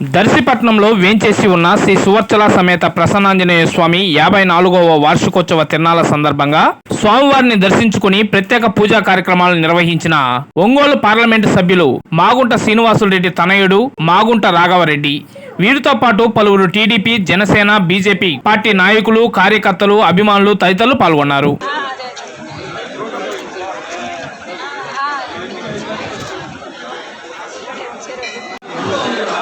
దర్శిపట్నంలో వేంచేసి ఉన్న శ్రీ సువర్చల సమేత ప్రసన్నాంజనేయ స్వామి యాభై నాలుగవ వార్షికోత్సవ తిరణాల సందర్భంగా స్వామివారిని దర్శించుకుని ప్రత్యేక పూజా కార్యక్రమాలు నిర్వహించిన ఒంగోలు పార్లమెంటు సభ్యులు మాగుంట శ్రీనివాసులరెడ్డి తనయుడు మాగుంట రాఘవరెడ్డి. వీరితో పాటు పలువురు టీడీపీ జనసేన బీజేపీ పార్టీ నాయకులు కార్యకర్తలు అభిమానులు తదితరులు పాల్గొన్నారు.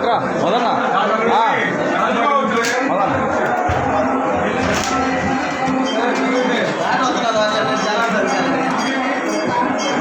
আগ্রা বলেন না।